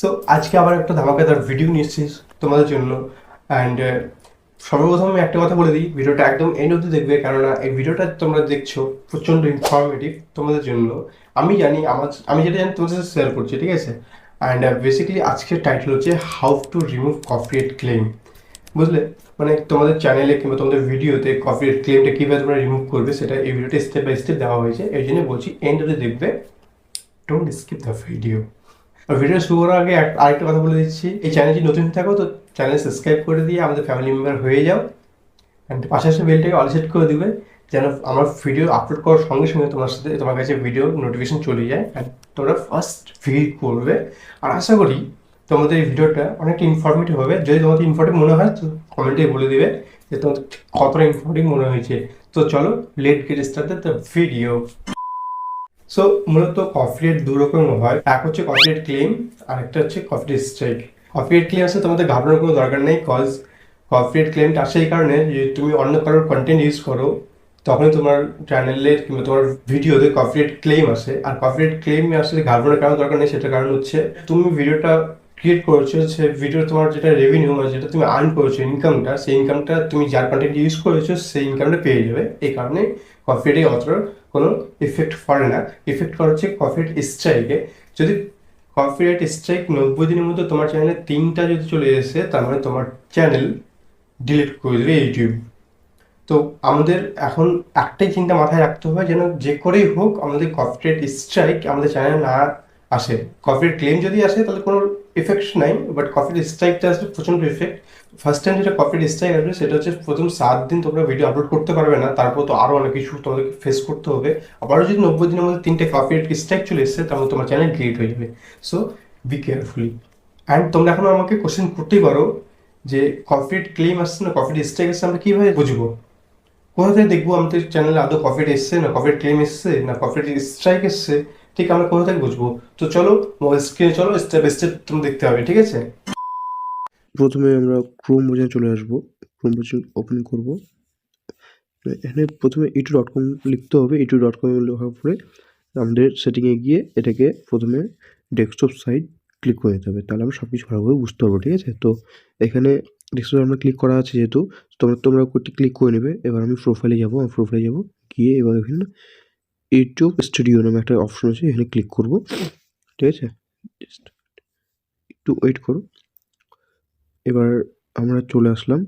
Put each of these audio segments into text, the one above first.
So আজকে আবার একটা ধামাকাদার ভিডিও নিয়ে এসেছি তোমাদের জন্য। অ্যান্ড সর্বপ্রথম আমি একটা কথা বলে দিই, ভিডিওটা একদম এন্ড অবধি দেখবে, কেননা এই ভিডিওটা তোমরা দেখছ, প্রচণ্ড ইনফরমেটিভ তোমাদের জন্য। আমি জানি আমার, আমি যেটা জানি তোমাদের সাথে শেয়ার করছি, ঠিক আছে? অ্যান্ড বেসিক্যালি আজকের টাইটেল হচ্ছে how to remove copyright claim বুঝলে? মানে তোমাদের চ্যানেলে কিংবা তোমাদের ভিডিওতে কপিরাইট ক্লেমটা কীভাবে তোমরা রিমুভ করবে, সেটা এই ভিডিওটা স্টেপ বাই স্টেপ দেওয়া হয়েছে। এই জন্য বলছি এন্ড অবধি দেখবে। Don't skip the video video শুরু করার আগে আরেকটা কথা বলে দিচ্ছি। এই চ্যানেলটি নতুন থাকো, তো চ্যানেল সাবস্ক্রাইব করে দিয়ে আমাদের ফ্যামিলি মেম্বার হয়ে যাও। অ্যান্ড পাশাপাশি বেলটাকে অল সেট করে দিবে, যেন আমার ভিডিও আপলোড করার সঙ্গে সঙ্গে তোমার সাথে তোমার কাছে ভিডিও নোটিফিকেশন চলে যায় অ্যান্ড তোমরা ফার্স্ট ভিড করবে। আর আশা করি তোমাদের এই ভিডিওটা অনেকটা ইনফরমেটিভ হবে। যদি তোমাদের ইনফরমেটিভ মনে হয়, তো কমেন্টে বলে দিবে যে তোমাদের কতটা ইনফরমেটিভ মনে হয়েছে। তো চলো let get start the video so মূলত কপিরাইট দু রকম হয়। এক হচ্ছে কপিরাইট ক্লেম আর একটা হচ্ছে কপিরাইট স্ট্রাইক কপিরাইট ক্লেম আসলে তোমাদের ঘাবড়ানোর কোনো দরকার নেই কজ কপিরাইট ক্লেমটা আসে এই কারণে যে তুমি অন্য কারোর কন্টেন্ট ইউজ করো, তখনই তোমার চ্যানেলের কিংবা তোমার ভিডিওতে কপিরাইট ক্লেম আসে। আর কপিরাইট ক্লেম আসলে ঘাবড়ানোর কারণ দরকার নেই সেটা কারণ হচ্ছে তুমি ভিডিওটা ক্রিয়েট করেছ, সে ভিডিও তোমার যেটা রেভিনিউ মানে যেটা তুমি আর্ন করেছ ইনকামটা সেই ইনকামটা তুমি যার কন্টেন্ট ইউজ করেছ, সেই ইনকামটা পেয়ে যাবে। এই কারণে কপিরাইটে অতটা কোনো ইফেক্ট পড়ে না। ইফেক্ট করে হচ্ছে কপিরাইট স্ট্রাইকে যদি কপিরাইট স্ট্রাইক নব্বই দিনের মধ্যে তোমার চ্যানেলে তিনটা যদি চলে এসে তার মানে তোমার চ্যানেল ডিলিট করে দেবে ইউটিউব তো আমাদের এখন একটাই চিন্তা মাথায় রাখতে হবে যেন যে করেই হোক আমাদের কপিরাইট স্ট্রাইক আমাদের চ্যানেলে না আসে। কপিরাইট ক্লেম যদি আসে, তাহলে কোনো এফেক্ট নাই বাট কপিরাইট স্ট্রাইকটা আসলে প্রচণ্ড এফেক্ট ফার্স্ট টাইম যেটা কপিরাইট স্ট্রাইক আসবে, সেটা হচ্ছে প্রথম সাত দিন তোমরা ভিডিও আপলোড করতে পারবে না, তারপর তো আরও অনেক কিছু তোমাদেরকে ফেস করতে হবে। আবারও যদি নব্বই দিনের মধ্যে তিনটে কপিরাইট স্ট্রাইক চলে এসছে, তাহলে তোমার চ্যানেল ডিলিট হয়ে যাবে। সো বি কেয়ারফুলি অ্যান্ড তোমরা এখন আমাকে কোশ্চেন করতেই পারো যে কপিরাইট ক্লেম আসছে না কপিরাইট স্ট্রাইক আসছে, আমরা কীভাবে বুঝব? কোথা থেকে দেখব আমাদের চ্যানেলে আদৌ কপিরাইট এসছে না কপিরাইট ক্লেম এসছে না কপিরাইট স্ট্রাইক এসছে? ঠিক আমরা কোথা থেকে বুঝব? তো চলো মোবাইল স্ক্রিনে চলো স্টেপ স্টেপ তুমি দেখতে হবে ঠিক আছে? প্রথমে আমরা ক্রোম ব্রাউজার চলে আসব। ক্রোম ব্রাউজার ওপেন করব। এখানে প্রথমে ইটু ডট কম লিখতে হবে। ইটু ডট কম লেখার পরে আমাদের সেটিংয়ে গিয়ে এটাকে প্রথমে ডেস্কটপ সাইট ক্লিক করে দিতে হবে। তাহলে আমরা সব কিছু ভালোভাবে বুঝতে পারব, ঠিক আছে? তো এখানে ডেস্কটপ আমরা ক্লিক করা আছে যেহেতু তোমরা তোমরা ক্লিক করে নেবে। এবার আমি প্রোফাইলে যাব। আমি প্রোফাইলে যাব, গিয়ে এবার এখানে ইউটিউব স্টুডিও নামে একটা অপশন আছে, এখানে ক্লিক করব। ঠিক আছে? Just একটু ওয়েট করো। এবার আমরা চলে আসলাম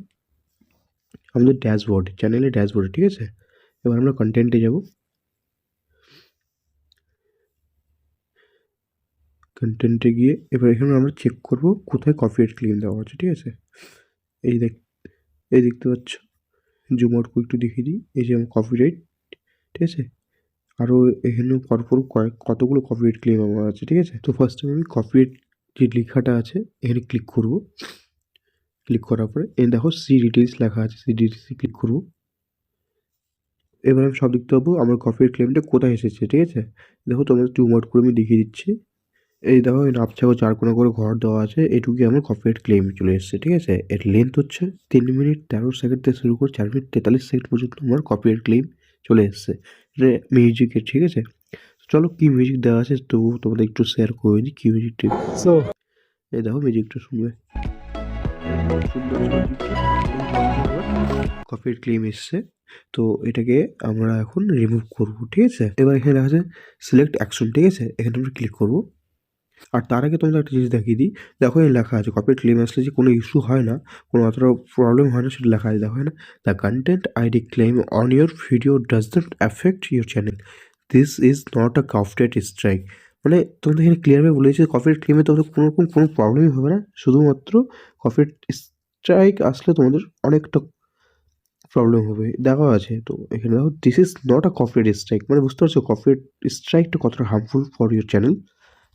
আমাদের ড্যাশবোর্ড চ্যানেলের ড্যাশবোর্ডে ঠিক আছে? এবার আমরা কন্টেন্টে যাব। কন্টেন্টে গিয়ে এবার এখানে আমরা চেক করব কোথায় কপিরাইট ক্লেম দেওয়া আছে ঠিক আছে? এই দেখ, এই দেখতে পাচ্ছ? জুম আউট একটু দেখিয়ে দিই। এই যে আমার কপিরাইট ঠিক আছে? আরও এখানেও পরপর কয়েক, কতগুলো কপিরাইট ক্লেম আমার আছে, ঠিক আছে? তো ফার্স্ট টাইম আমি কপিরাইট যে লেখাটা আছে, এখানে ক্লিক করব। ক্লিক করার পরে, এই দেখো সি ডিটেলস লেখা আছে সি ডিটেলসে ক্লিক করব। এবার আমি সব দেখতে পাবো আমার কপিরাইট ক্লেমটা কোথায় এসেছে, ঠিক আছে? দেখো তোমাদের টু আউট করে আমি দেখিয়ে দিচ্ছি। এই দেখো, এই নাপছাগো চার কোনা করে ঘর দেওয়া আছে, এটুকুই আমার কপিরাইট ক্লেম চলে এসেছে, ঠিক আছে? এর লেন্থ হচ্ছে তিন মিনিট তেরো সেকেন্ড থেকে শুরু করে চার মিনিট তেতাল্লিশ সেকেন্ড পর্যন্ত আমার কপিরাইট ক্লেম চলে এসেছে। মিউজিকের ঠিক আছে? চলো কী মিউজিক দেওয়া আছে তবু তোমাদের একটু শেয়ার করে দিই কী মিউজিকটি সো এই দেখো মিউজিকটা শুনবে। কপির ক্লেম এসছে। তো এটাকে আমরা এখন রিমুভ করব ঠিক আছে? এবার এখানে দেখা আছে সিলেক্ট অ্যাকশন ঠিক আছে? এখানে আমরা ক্লিক করব। আর তার আগে তোমাদের একটা জিনিস দেখিয়ে দিই। দেখো এই লেখা আছে কপির ক্লেম আসলে যে কোনো ইস্যু হয় না, কোনো অতটা প্রবলেম হয় না, সেটা লেখা আছে, দেখো না the content ID claim on your video does not affect your channel this is not a copyrighted strike মানে তোমাদের এখানে ক্লিয়ারভাবে বলেছে কপিরাইট ক্লেমে তোমাদের কোনো রকম কোনো প্রবলেমই হবে না। শুধুমাত্র কপিরাইট স্ট্রাইক আসলে তোমাদের অনেকটা প্রবলেম হবে। দেখা আছে, তো এখানে দেখো this is not a copyright strike মানে বুঝতে পারছ কপিরাইট স্ট্রাইকটা কতটা হার্মফুল ফর ইউর চ্যানেল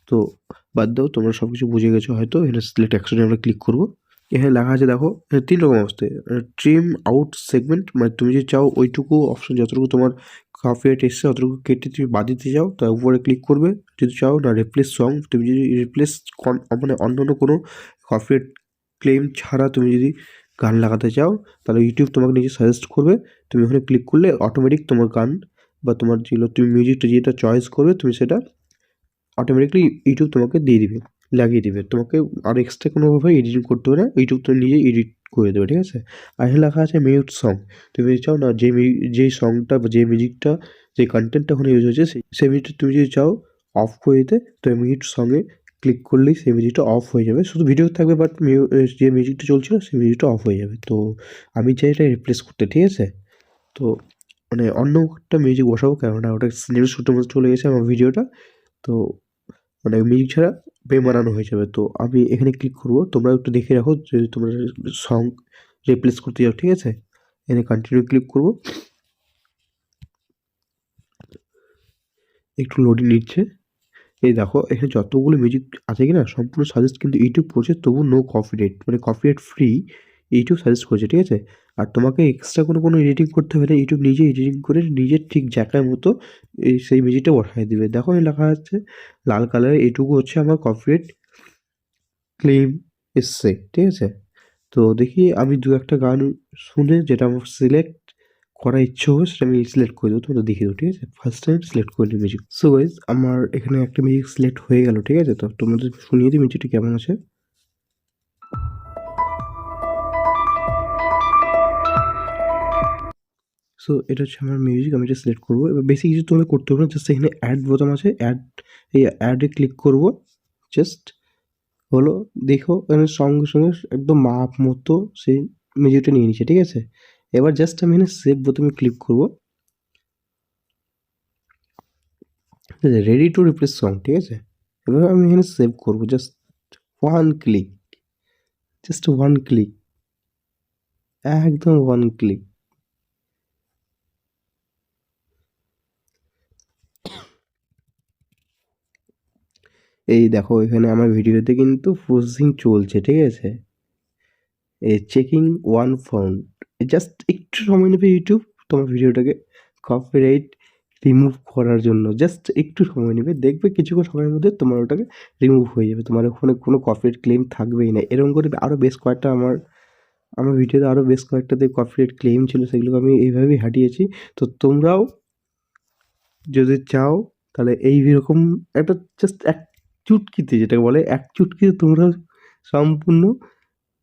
তো বাদ দাও, তোমরা সব কিছু বুঝে গেছো হয়তো। এখানে সিলেক্ট অ্যাকশনে আমরা ক্লিক করব। এখানে লেখা আছে, দেখো তিন রকম অবস্থায় ট্রিম আউট সেগমেন্ট মানে তুমি যদি চাও ওইটুকু অপশন যতটুকু তোমার কপিরাইট এসছে অতটুকু কেটে তুমি বাদ দিতে চাও, তার উপরে ক্লিক করবে। যদি চাও না রিপ্লেস সং তুমি যদি রিপ্লেস মানে অন্য অন্য কোনো কপিরাইট ক্লেম ছাড়া তুমি যদি গান লাগাতে চাও, তাহলে ইউটিউব তোমাকে নিজে সাজেস্ট করবে। তুমি ওখানে ক্লিক করলে অটোমেটিক তোমার গান বা তোমার যেগুলো তুমি মিউজিকটা যেটা চয়েস করবে, তুমি সেটা অটোমেটিকলি ইউটিউব তোমাকে দিয়ে দিবে, লাগিয়ে দিবে। তোমাকে আর এক্সট্রা কোনোভাবে এডিটিং করতে হবে না ইউটিউব তুমি নিজে এডিট করে দেবে, ঠিক আছে? আর এখানে লেখা আছে মিউট সং তুমি যদি চাও না, যে যেই সংটা বা যে মিউজিকটা যে কন্টেন্টটা ওখানে ইউজ হয়েছে সেই সেই মিউজিকটা তুমি যদি চাও অফ করে দিতে, তো মিউট সঙ্গে ক্লিক করলেই সেই মিউজিকটা অফ হয়ে যাবে। শুধু ভিডিও থাকবে বাট যে মিউজিকটা চলছিল, সেই মিউজিকটা অফ হয়ে যাবে। তো আমি চাই এটা রিপ্লেস করতে, ঠিক আছে? তো মানে অন্য একটা মিউজিক বসাবো, কেননা ওটা সিনেমা শ্যুটের মধ্যে চলে গেছে আমার ভিডিওটা তো মানে মিউজিক ছাড়া বেমানানো হয়ে। যাবে। তো আমি এখানে ক্লিক করব। তোমরা একটু দেখে রাখো যদি তোমরা সং রিপ্লেস করতে যাও ঠিক আছে? এখানে কন্টিনিউ ক্লিক করব। একটু লোডিং নিচ্ছে। এই দেখো এখানে যতগুলো মিউজিক আছে কি না সম্পূর্ণ সাজেস্ট কিন্তু ইউটিউব করছে তবু নো কপিরাইট মানে কপিরাইট ফ্রি ইউটিউব সাজেস্ট করছে, ঠিক আছে? আর তোমাকে এক্সট্রা কোনো কোনো এডিটিং করতে হবে না ইউটিউব নিজে এডিটিং করে নিজের ঠিক জায়গার মতো এই সেই মিউজিকটা বসায় দিবে। দেখো এখানে লেখা আছে, লাল কালারের এইটুকু হচ্ছে আমার কপিরাইট ক্লেম এসছে, ঠিক আছে? তো দেখি আমি দু একটা গান শুনে যেটা আমার সিলেক্ট করার ইচ্ছে হবে সেটা আমি সিলেক্ট করে দেবো, তোমাদের দেখিয়ে দেবো, ঠিক আছে? ফার্স্ট টাইম সিলেক্ট করে দিই মিউজিক সো গাইজ আমার এখানে একটা মিউজিক সিলেক্ট হয়ে গেল, ঠিক আছে? তো তোমাদের শুনিয়ে দিই মিউজিকটা কেমন আছে? সো এটা হচ্ছে আমার মিউজিক আমি এটা সিলেক্ট করব। এবার বেশি কিছু তোমাকে করতে হবে না জাস্ট এখানে অ্যাড বোতাম আছে। অ্যাড এই অ্যাডে ক্লিক করব। জাস্ট হলো, দেখো, এখানে সঙ্গে সঙ্গে একদম মাপ মতো সেই মিউজিকটা নিয়ে নিচ্ছে, ঠিক আছে? এবার জাস্ট আমি এখানে সেভ বোতামে ক্লিক করব। ঠিক আছে রেডি টু রিপ্লেস সং ঠিক আছে? এবার আমি এখানে সেভ করব just one click just one click একদম ওয়ান ক্লিক এই দেখো, এখানে আমার ভিডিওতে কিন্তু প্রসেসিং চলছে, ঠিক আছে? এই চেকিং ওয়ান ফাউন্ড জাস্ট একটু সময় নেবে ইউটিউব তোমার ভিডিওটাকে কপিরাইট রিমুভ করার জন্য জাস্ট একটু সময় নেবে, দেখবে কিছুক্ষণ সময়ের মধ্যে তোমার ওটাকে রিমুভ হয়ে যাবে, তোমার ওখানে কোনো কপিরাইট ক্লেম থাকবেই না। এরকম করে আরও বেশ কয়েকটা আমার আমার ভিডিওতে আরও বেশ কয়েকটাতে কপিরাইট ক্লেম ছিল, সেগুলোকে আমি এইভাবেই হাঁটিয়েছি। তো তোমরাও যদি চাও, তাহলে এই রকম একটা জাস্ট এক চুটকিতে, যেটাকে বলে এক চুটকিতে তোমরা সম্পূর্ণ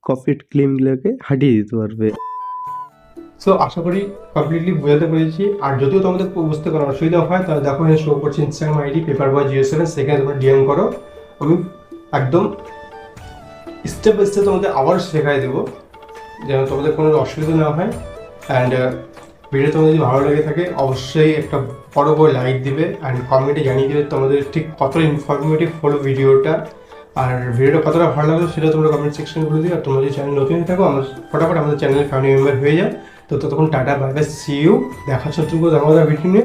কপিরাইট ক্লেমগুলোকে হাঁটিয়ে দিতে পারবে। সো আশা করি কমপ্লিটলি বোঝাতে পেরেছি। আর যদিও তোমাদের বুঝতে কোনো অসুবিধা হয়, তাহলে দেখো এখানে শো করছে Instagram ID paper boy Jio seven সেখানে তোমরা ডিএম করো। আমি একদম স্টেপ বাই স্টেপ তোমাদের আবার শেখাই দেবো, যেন তোমাদের কোনো অসুবিধা না হয়। অ্যান্ড ভিডিও তোমাদের যদি ভালো লেগে থাকে, অবশ্যই একটা বড় করে লাইক দেবে আর কমেন্টে জানিয়ে দেবে তোমাদের ঠিক কতটা ইনফরমেটিভ হলো ভিডিওটা আর ভিডিওটা কতটা ভালো লাগল সেটা তোমরা কমেন্ট সেকশনে বলে দিও। আর চ্যানেল নতুন থাকো, আমার ফটাফট আমাদের চ্যানেলের ফ্যামিলি মেম্বার হয়ে যাও। তো ততক্ষণ tata bye bye see you দেখা হচ্ছে আমাদের ভিডিও নিয়ে।